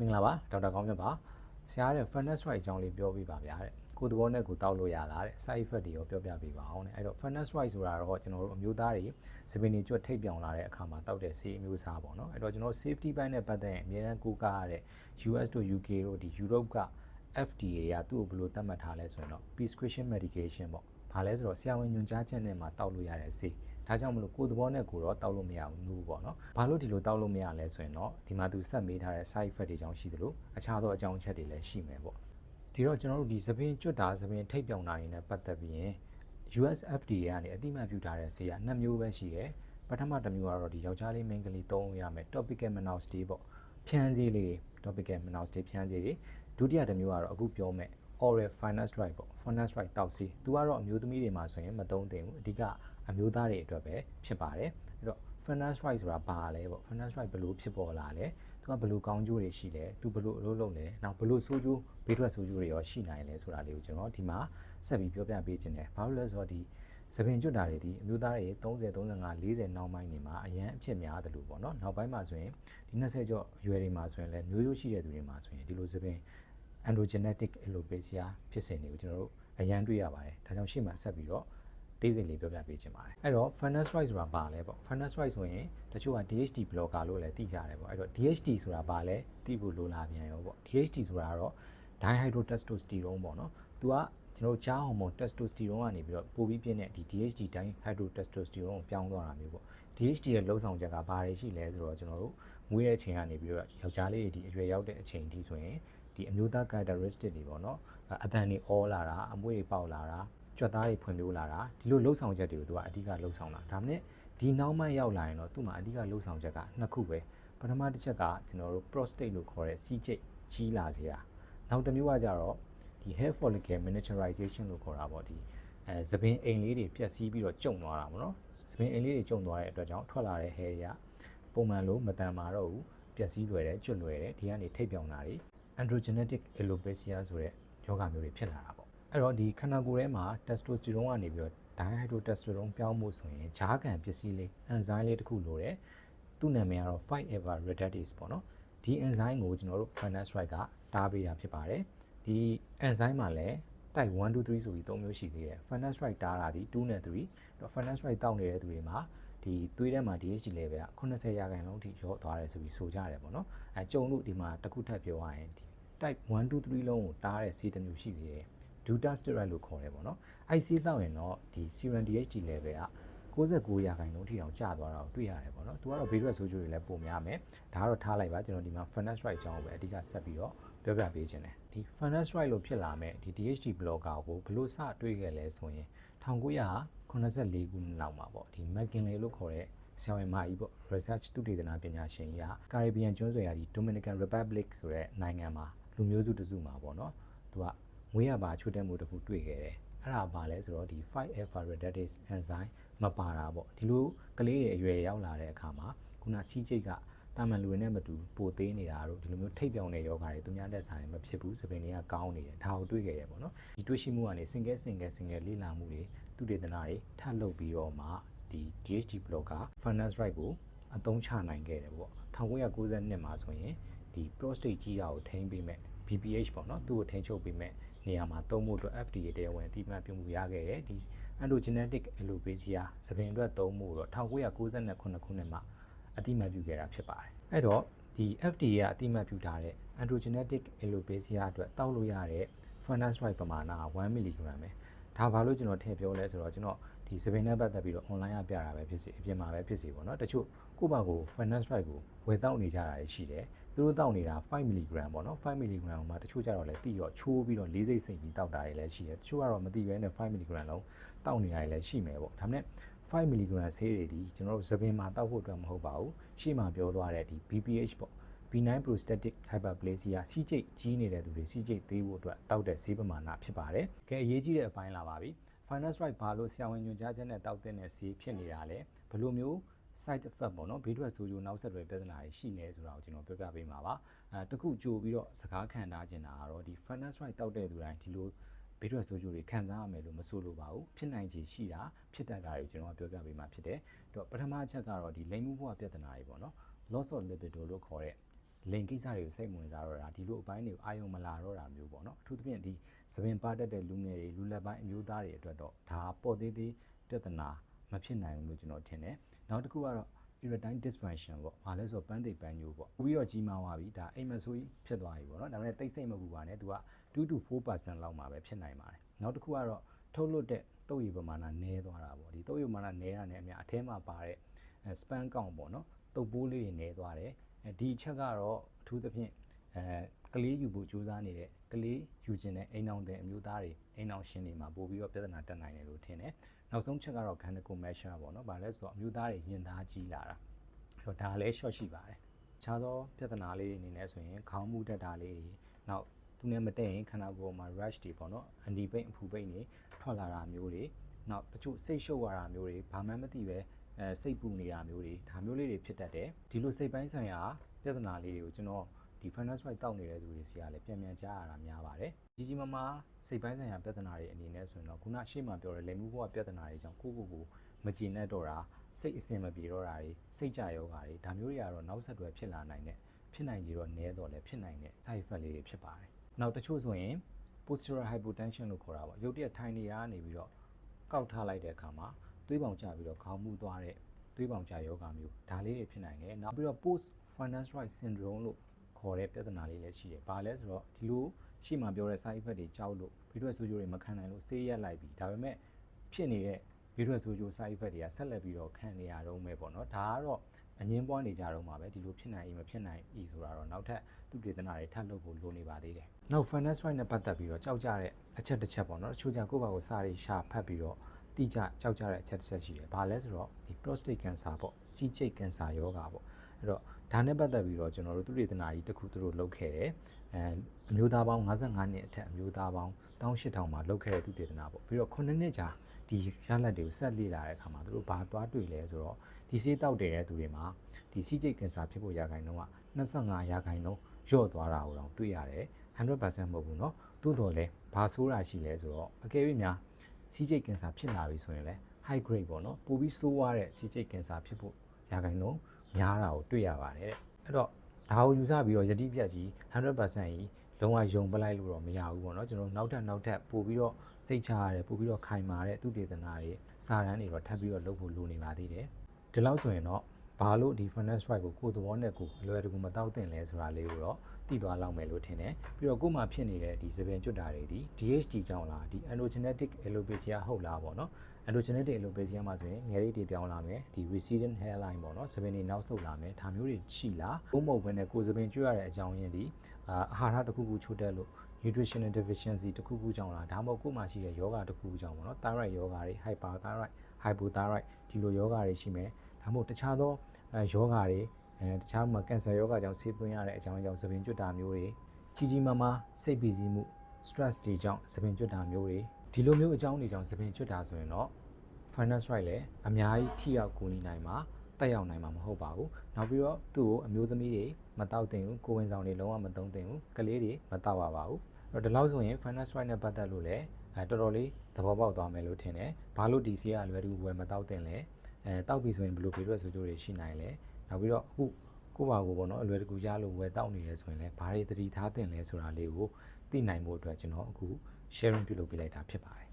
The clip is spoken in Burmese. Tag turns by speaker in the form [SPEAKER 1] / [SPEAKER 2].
[SPEAKER 1] မင်္ဂလာပါဒေါက်တာကောင်းမြတ်ပါဆရာတဲ့ furnace right အကြောင်းလေးပြောပြပါဗျာတဲ့ကိုယ်သဘောနဲ့ကိုယ်တောက်လို့ရလားတဲ့ side effect တွေရောပြောပြပေးပါအောင်တဲ့အဲ့တော့ furnace right ဆိုတာတော့ကျွန်တော်တို့အမျိုးသားတွေစပင်းတွေကြွတ်ထိပ်ပြောင်လာတဲ့အခါမှာတောက်တဲ့ဆေးအမျိုးအစားပေါ့နော်အဲ့တော့ကျွန်တော်တို့ safety ဘိုင်းနဲ့ပတ်သက်ရင်အများအားကိုးကားရတဲ့ US တို့ UK တို့ဒီ Europe က FDA တွေကသူ့ကိုဘယ်လိုသတ်မှတ်ထားလဲဆိုရင်တော့ prescription medication ပေါ့ဘာလဲဆိုတော့ဆရာဝန်ညွှန်ကြားချက်နဲ့မှတောက်လို့ရတဲ့ဆေး ဒါကြောင့်မလို့ကိုယ်သဘောနဲ့ကိုယ်တော့တောက်လို့မရဘူးပေါ့နော်ဘာလို့ဒီလိုတောက်လို့မရလဲဆိုရင်တော့ဒီမှာသူစက်မေးထားတဲ့ side effect တွေကြောင့်ရှိသလိုအခြားသောအကြောင်းအချက်တွေလည်းရှိမယ်ပေါ့ဒီတော့ကျွန်တော်တို့ဒီသပင်ကျွတ်တာသပင်ထိပ်ပြောင်တာတွေနဲ့ပတ်သက်ပြီးရင် US FDA ကနေအတိအမှတ်ပြုထားတဲ့ဆေးကနှစ်မျိုးပဲရှိတယ်ပထမတစ်မျိုးကတော့ဒီယောက်ျားလေးမိန်းကလေးသုံးရမယ် topical minoxidil ပေါ့ဖြန်းဆေးလေး topical minoxidil ဖြန်းဆေးတွေဒုတိယတစ်မျိုးကတော့အခုပြောမယ် oral finance right ပေါ့ finance right တောက်စီသူကတော့အမျိုးသမီးတွေမှာဆိုရင်မသုံးသင့်ဘူးအဓိက အမျိုးသားတွေအတွက်ပဲဖြစ်ပါတယ်အဲ့တော့ finance right ဆိုတာဘာလဲပေါ့ finance right ဘယ်လိုဖြစ်ပေါ်လာလဲသူကဘယ်လိုကောင်းကျိုးတွေရှိလဲသူဘယ်လိုအလုပ်လုပ်လဲနောက်ဘယ်လိုဆိုးကျိုးဘေးထွက်ဆိုးကျိုးတွေရောရှိနိုင်လဲဆိုတာလေးကိုကျွန်တော်ဒီမှာဆက်ပြီးပြောပြပေးခြင်းတယ်ဘာလို့လဲဆိုတော့ဒီသပင်ကျွတ်တာတွေဒီအမျိုးသားတွေ30 35 40နောက်ပိုင်းနေမှာအရန်အဖြစ်များတယ်လို့ပေါ့နော်နောက်ပိုင်းမှာဆိုရင်ဒီ20ကျော်အရွယ်တွေမှာဆိုရင်လည်းမျိုးရိုးရှိတဲ့သူတွေမှာဆိုရင်ဒီလိုသပင် androgenetic alopecia ဖြစ်စဉ်တွေကိုကျွန်တော်တို့အရန်တွေ့ရပါတယ်ဒါကြောင့်ရှေ့မှာဆက်ပြီးတော့ သေးစိတ်လေးပြောပြပေးချင်ပါတယ်အဲ့တော့ finasteride ဆိုတာဘာလဲပေါ့ finasteride ဆိုရင်တချို့က DHT blocker လို့လည်းသိကြတယ်ပေါ့အဲ့တော့ DHT ဆိုတာဘာလဲသိဖို့လိုလာပြန်ရောပေါ့ DHT ဆိုတာကတော့ dihydrotestosterone ပေါ့နော်သူကကျွန်တော်ကြားဟော်မုန်း testosterone ကနေပြီးတော့ပိုပြီးပြင်းတဲ့ဒီ DHT dihydrotestosterone ကိုပြောင်းသွားတာမျိုးပေါ့ DHT ရဲ့လှုပ်ဆောင်ချက်ကဘာတွေရှိလဲဆိုတော့ကျွန်တော်တို့မွေးတဲ့အချိန်ကနေပြီးတော့ယောက်ျားလေးတွေဒီအရွယ်ရောက်တဲ့အချိန်ဒီဆိုရင်ဒီအမျိုးသား characteristic တွေပေါ့နော်အတန်တွေအောလာတာအမွေးတွေပေါက်လာတာ ကြွက်သားတွေဖွံ့ဖြိုးလာတာဒီလိုလှုပ်ဆောင်ချက်တွေကိုသူကအဓိကလှုပ်ဆောင်တာဒါမှမဟုတ်ဒီနောက်မှရောက်လာရင်တော့သူ့မှာအဓိကလှုပ်ဆောင်ချက်ကနှစ်ခုပဲပထမတစ်ချက်ကကျွန်တော်တို့ prostate လို့ခေါ်တဲ့စီးကျိတ်ကြီးလာစေတာနောက်တစ်မျိုးကကြတော့ဒီ hair follicle miniaturization လို့ခေါ်တာပေါ့ဒီအဲသပင်အိမ်လေးတွေပြက်စီးပြီးတော့ကျုံသွားတာပေါ့နော်သပင်အိမ်လေးတွေကျုံသွားတဲ့အတွက်ကြောင့်ထွက်လာတဲ့ hair တွေကပုံမှန်လို့မတန်မာတော့ဘူးပျက်စီးလွယ်တယ်ကျွတ်လွယ်တယ်ဒီကနေထိပ်ပြောင်တာတွေ androgenetic alopecia ဆိုတဲ့ယောဂမျိုးတွေဖြစ်လာတာပေါ့ အဲ့တော့ဒီခန္ဓာကိုယ်ထဲမှာ testosterone ကနေပြီးတော့ dihydrotestosterone ပြောင်းမှုဆိုရင်ဂျားကန်ပစ္စည်းလေး enzyme လေးတစ်ခုလိုတယ်သူ့နာမည်ကတော့ 5-ever reductase ပေါ့နော်ဒီ enzyme ကိုကျွန်တော်တို့ finasteride ကတားပေးတာဖြစ်ပါတယ်ဒီ enzyme မှာလည်း type 1 2 3ဆိုပြီး၃မျိုးရှိသေးတယ် finasteride တားတာဒီ2နဲ့3တော့ finasteride တောက်နေတဲ့သူတွေမှာဒီသွေးထဲမှာ DHT level က80ရာခိုင်နှုန်းထိရော့သွားတယ်ဆိုပြီးဆိုကြတယ်ပေါ့နော်အဲကြုံလို့ဒီမှာတစ်ခုထပ်ပြောရရင်ဒီ type 1 2 3လုံးကိုတားတဲ့ဆေးတစ်မျိုးရှိသေးတယ် dutasteride လို့ခေါ်တယ်ပေါ့နော်အဲ့ဆေးတောက်ရင်တော့ဒီ serum DHT level က69ရာခိုင်နှုန်းထိတောင်ကျသွားတာကိုတွေ့ရတယ်ပေါ့နော်သူကတော့ဘေးထွက်ဆိုးကျိုးတွေလည်းပုံများမယ်ဒါကတော့ထားလိုက်ပါကျွန်တော်ဒီမှာ finasteride အကြောင်းကိုပဲအဓိကဆက်ပြီးတော့ပြောပြပေးခြင်းတယ်ဒီ finasteride လို့ဖြစ်လာမဲ့ဒီ DHT blocker ကိုဘလို့စတွေ့ခဲ့လဲဆိုရင်1984ခုနှစ်လောက်မှာပေါ့ဒီ McKinley လို့ခေါ်တဲ့ဆရာဝန်မကြီးပေါ့ research သုတေသနပညာရှင်ကြီးက Caribbean ကျွန်းဆွယ်ရာဒီ Dominican Republic ဆိုတဲ့နိုင်ငံမှာလူမျိုးစုတစုမှာပေါ့နော်သူက မွေးရပါချွတ်တဲ့မှုတစ်ခုတွေ့ခဲ့တယ်အဲ့ဒါဘာလဲဆိုတော့ဒီ 5-alpha reductase enzyme မပါတာပေါ့ဒီလိုကလေးတွေအရွယ်ရောက်လာတဲ့အခါမှာခုနစီးကျိတ်ကတာမန်လူတွေနဲ့မတူပိုသေးနေတာတို့ဒီလိုမျိုးထိပ်ပြောင်တဲ့ယောဂါတွေသူများတက်ဆိုင်မဖြစ်ဘူးစပင်တွေကကောင်းနေတယ်ဒါကိုတွေ့ခဲ့တယ်ပေါ့နော်ဒီတွေ့ရှိမှုကနေ single single single လေ့လာမှုတွေသူတေသနာတွေထပ်လုပ်ပြီးတော့မှဒီ DHT blocker finance right ကိုအသုံးချနိုင်ခဲ့တယ်ပေါ့1992မှာဆိုရင်ဒီ prostate ကြီးတာကိုထိန်းပေးမဲ့ BPH ပေါ့နော်သူ့ကိုထိန်းချုပ်ပေးမဲ့ နေရာမှာသုံးဖို့အတွက် FDA တရားဝင်အတိအမှတ်ပြုမှုရခဲ့တယ်ဒီ androgenetic alopecia သပင်အတွက်သုံးဖို့တော့1998ခုနှစ်မှာအတိအမှတ်ပြုခဲ့တာဖြစ်ပါတယ်အဲ့တော့ဒီ FDA ကအတိအမှတ်ပြုထားတဲ့ androgenetic alopecia အတွက်တောက်လို့ရတဲ့ finasteride ပမာဏက1 mg ပဲဒါဘာလို့ကျွန်တော်ထည့်ပြောလဲဆိုတော့ကျွန်တော် ဒီစပင်နဲ့ပတ်သက်ပြီးတော့ online ကပြတာပဲဖြစ်စီအပြင်မှာပဲဖြစ်စီပေါ့နော်တချို့ကိုယ့်ဘာကို finasteride ကိုဝယ်တောက်နေကြတာရှိတယ်သူတို့တောက်နေတာ5 mg ပေါ့နော်5 mg မှာတချို့ကြတော့လည်းတိရောချိုးပြီးတော့လေးစိတ်စိတ်ပြီးတောက်တာတွေလည်းရှိတယ်တချို့ကတော့မတိဘဲနဲ့5 mg လုံးတောက်နေတာတွေလည်းရှိမယ်ပေါ့ဒါမဲ့5 mg ဆေးတွေဒီကျွန်တော်တို့သပင်မှာတောက်ဖို့အတွက်မဟုတ်ပါဘူးရှေ့မှာပြောသွားတဲ့ဒီ BPH ပေါ့ benign prostatic hyperplasia စီးကျိတ်ကြီးနေတဲ့သူတွေစီးကျိတ်သေးဖို့အတွက်တောက်တဲ့ဆေးပမာဏဖြစ်ပါတယ်။ကဲအရေးကြီးတဲ့အပိုင်းလာပါပြီ။ finance right ဘာလို့ဆရာဝန်ညွှန်ကြားချက်နဲ့တောက်တဲ့ဆေးဖြစ်နေတာလဲဘယ်လိုမျိုး side effect ပေါ့နော်ဘေးထွက်ဆိုးကျိုးနောက်ဆက်တွဲပြဿနာတွေရှိနေဆိုတာကိုကျွန်တော်ပြောပြပေးမှာပါအဲတခုကြိုပြီးတော့စကားခံထားခြင်းတာကတော့ဒီ finance right တောက်တဲ့သူတိုင်းဒီလိုဘေးထွက်ဆိုးကျိုးတွေခံစားရမယ်လို့မဆိုလိုပါဘူးဖြစ်နိုင်ခြေရှိတာဖြစ်တတ်တာတွေကျွန်တော်ပြောပြပေးမှာဖြစ်တယ်အဲ့တော့ပထမအချက်ကတော့ဒီလိမ်မှုဘဝပြဿနာတွေပေါ့နော် loss of libido လို့ခေါ်တဲ့ လိန်ကိစ္စတွေကိုစိတ်ဝင်စားတော့တာဒီလိုအပိုင်းတွေကိုအာယုံမလာတော့တာမျိုးပေါ့နော်အထူးသဖြင့်ဒီသပင်ပါတတ်တဲ့လူငယ်တွေလူလက်ပိုင်းအမျိုးသားတွေအတွက်တော့ဒါပေါ်သေးသေးပြဿနာမဖြစ်နိုင်ဘူးလို့ကျွန်တော်ထင်တယ်နောက်တစ်ခုကတော့ erectile dysfunction ပေါ့။ဘာလဲဆိုတော့ပန်းသိပ်ပန်းညိုးပေါ့။ပြီးတော့ကြီးမားသွားပြီ။ဒါအိမ်မဆိုးကြီးဖြစ်သွားပြီပေါ့နော်။ဒါပေမဲ့တိတ်ဆိတ်မပူပါနဲ့။ तू က2 to 4%လောက်မှာပဲဖြစ်နိုင်ပါတယ်။နောက်တစ်ခုကတော့ထုတ်လွတ်တဲ့တုပ်ရည်ပမာဏနည်းသွားတာပေါ့။ဒီတုပ်ရည်ပမာဏနည်းတာနဲ့အများအထဲမှာပါတဲ့ span count ပေါ့နော်။တုပ်ပိုးလေးတွေနည်းသွားတယ်။အဲ ဒီအချက်ကတော့အထူးသဖြင့်အဲကလေးယူဖို့ကြိုးစားနေတဲ့ကလေးယူခြင်းတဲ့အိမ်အောင်တဲ့အမျိုးသားတွေအိမ်အောင်ရှင်တွေမှာပို့ပြီးတော့ပြဿနာတက်နိုင်တယ်လို့ထင်တယ်။နောက်ဆုံးချက်ကတော့ gynecol measure ပေါ့နော်။ဘာလဲဆိုတော့အမျိုးသားတွေရင်သားကြီးလာတာ။အဲ့တော့ဒါလည်း short ရှိပါတယ်။ခြားသောပြဿနာလေးတွေအနေနဲ့ဆိုရင်ခေါင်းမှုတက်တာလေးတွေနောက်သူနဲ့မတည့်ရင်ခန္ဓာကိုယ်မှာ rash တွေပေါ့နော်။အန်ဒီပိတ်အဖူပိတ်တွေထွက်လာတာမျိုးတွေနောက်တချို့စိတ်ရှုပ်ရတာမျိုးတွေဘာမှမသိပဲ အဲစိတ်ပူနေတာမျိုးတွေဒါမျိုးလေးတွေဖြစ်တတ်တယ်။ဒီလိုစိတ်ပိုင်းဆိုင်ရာပြဿနာလေးတွေကိုကျွန်တော်ဒီ finance right တောက်နေတဲ့သူတွေစီကလည်းပြန်ပြန်ကြားရတာများပါတယ်။ကြီးကြီးမားမားစိတ်ပိုင်းဆိုင်ရာပြဿနာတွေအနေနဲ့ဆိုရင်တော့ခုနရှေ့မှာပြောတဲ့လိမ်မှုဘဝပြဿနာတွေကြောင့်ကိုယ့်ကိုယ်ကိုမကြည်နဲ့တော့တာစိတ်အစင်မပြေတော့တာတွေစိတ်ကြယောဂါတွေဒါမျိုးတွေကတော့နောက်ဆက်တွဲဖြစ်လာနိုင်တဲ့ဖြစ်နိုင်ကြတော့နည်းတော့လည်းဖြစ်နိုင်တဲ့ side effect လေးတွေဖြစ်ပါတယ်။နောက်တချို့ဆိုရင် postural hypotension လို့ခေါ်တာပေါ့ရုပ်တရက်ထိုင်နေရနေပြီးတော့ကောက်ထားလိုက်တဲ့အခါမှာ သွေးပေါင်ကျပြီးတော့ခေါင်းမှုသွားတဲ့သွေးပေါင်ကျယောဂါမျိုးဒါလေးတွေဖြစ်နိုင်တယ်။နောက်ပြီးတော့ post finance right syndrome လို့ခေါ်တဲ့ပြဿနာလေးလည်းရှိတယ်။ဘာလဲဆိုတော့ဒီလိုရှေ့မှာပြောတဲ့ side effect တွေကြောက်လို့ဗီဒီယိုဆိုးကျိုးတွေမခံနိုင်လို့ဆေးရက်လိုက်ပြီ။ဒါပေမဲ့ဖြစ်နေတဲ့ဗီဒီယိုဆိုးကျိုး side effect တွေကဆက်လက်ပြီးတော့ခံနေရတော့မယ်ပေါ့နော်။ဒါကတော့အငင်းပွားနေကြတော့မှာပဲဒီလိုဖြစ်နိုင်၏မဖြစ်နိုင်၏ဆိုတာတော့နောက်ထပ်သူတေသနာတွေထပ်လုပ်ဖို့လိုနေပါသေးတယ်။နောက် finance right နဲ့ပတ်သက်ပြီးတော့ကြောက်ကြတဲ့အချက်တစ်ချက်ပေါ့နော်။တချို့ကြကိုယ့်ဘာကိုစားရီရှာဖတ်ပြီးတော့ တိကျကြောက်ကြတဲ့အချက်တစ်ချက်ရှိတယ်။ဘာလဲဆိုတော့ဒီ prostate cancer ပေါ့။စီးကျိတ်ကင်ဆာယောဂါပေါ့။အဲ့တော့ဒါနဲ့ပတ်သက်ပြီးတော့ကျွန်တော်တို့သူတေသနာကြီးတစ်ခုသူတို့လုပ်ခဲ့တယ်။အဲအမျိုးသားပေါင်း55နှစ်အထက်အမျိုးသားပေါင်း18000မှာလုပ်ခဲ့တဲ့သူတေသနာပေါ့။ပြီးတော့9နှစ်ကြာဒီရလက်တွေကိုဆက်လေ့လာတဲ့အခါမှာသူတို့ဘာသွားတွေ့လဲဆိုတော့ဒီဆေးတောက်တဲ့သူတွေမှာဒီစီးကျိတ်ကင်ဆာဖြစ်ဖို့ရာခိုင်နှုန်းက25ရာခိုင်နှုန်းလျော့သွားတာကိုတော့တွေ့ရတယ်100%မဟုတ်ဘူးเนาะသို့တော်လည်းဘာဆိုးတာရှိလဲဆိုတော့အကယ်၍များ စီးကျိတ်ကင်ဆာဖြစ်လာပြီဆိုရင်လည်း high grade ပေါ့နော်ပိုပြီးဆိုးွားတဲ့စီးကျိတ်ကင်ဆာဖြစ်ဖို့ရာခိုင်နှုန်းများတာကိုတွေ့ရပါတယ်အဲ့တော့ဒါကိုယူဆပြီးတော့ယတိပြတ်ကြီး100%ကြီးလုံးဝယုံပလိုက်လို့တော့မရဘူးပေါ့နော်ကျွန်တော်နောက်ထပ်နောက်ထပ်ပို့ပြီးတော့စိတ်ချရတယ်ပို့ပြီးတော့ခိုင်မာတဲ့သူတေသနာတွေစာရန်တွေတော့ထပ်ပြီးတော့လုပ်ဖို့လိုနေပါသေးတယ်ဒီလောက်ဆိုရင်တော့ ဘာလို့ဒီ finance strike ကိုကိုယ်သဘောနဲ့ကိုယ်အလွယ်တကူမတောက်တင်လဲဆိုတာလေးကိုတော့သိသွားလောက်မယ်လို့ထင်တယ်ပြီးတော့ကိုယ်မှာဖြစ်နေတဲ့ဒီသပင်ကျွတ်တာတွေဒီ DHT ကြောင့်လားဒီ androgenetic alopecia ဟုတ်လားပေါ့နော် androgenetic alopecia မှာဆိုရင်ငယ်ရိပ်တွေပြောင်းလာမယ်ဒီ receding hairline ပေါ့နော်သပင်တွေနောက်ဆုတ်လာမယ်ဒါမျိုးတွေရှိလားဘုံမဟုတ်ဘဲနဲ့ကိုယ်သပင်ကျွတ်ရတဲ့အကြောင်းရင်းဒီအာအာဟာရတစ်ခုခုချို့တက်လို့ nutritional deficiency တစ်ခုခုကြောင့်လားဒါမှမဟုတ်ကိုယ်မှာရှိတဲ့ယောဂတစ်ခုခုကြောင့်ပေါ့နော် thyroid ယောဂတွေ hyperthyroid hypothyroid ဒီလိုယောဂတွေရှိမယ် ဒါမှမဟုတ်တခြားသောအဲယောဂတွေအဲတခြားမှာကင်ဆာယောဂကြောင့်ဆေးသွင်းရတဲ့အကြောင်းအကြောင်းသပင်ကျွတ်တာမျိုးတွေကြီးကြီးမားမားစိတ်ပီစီမှု stress တွေကြောင့်သပင်ကျွတ်တာမျိုးတွေဒီလိုမျိုးအကြောင်းတွေကြောင့်သပင်ကျွတ်တာဆိုရင်တော့ finance right လည်းအများကြီးထိရောက်ကူညီနိုင်မှာတက်ရောက်နိုင်မှာမဟုတ်ပါဘူးနောက်ပြီးတော့သူ့ကိုအမျိုးသမီးတွေမတောက်တင်ဘူးကိုဝင်ဆောင်တွေလုံးဝမသုံးတင်ဘူးကလေးတွေမတောက်ရပါဘူးအဲ့တော့ဒီလောက်ဆိုရင် finance right နဲ့ပတ်သက်လို့လည်းအဲတော်တော်လေးသဘောပေါက်သွားမယ်လို့ထင်တယ်ဘာလို့ဒီစီကလွယ်တူဝယ်မတောက်တင်လဲ အဲတောက်ပြီဆိုရင်ဘယ်လိုပြေရွက်ဆိုကြိုးတွေရှိနိုင်လဲနောက်ပြီးတော့အခုကိုပါကိုပေါ့နော်အလွယ်တကူရလို့ဝယ်တောက်နေရဲဆိုရင်လည်းဘာတွေသတိထားတင်လဲဆိုတာလေးကိုသိနိုင်ဖို့အတွက်ကျွန်တော်အခု sharing ပြုလုပ်ပေးလိုက်တာဖြစ်ပါတယ်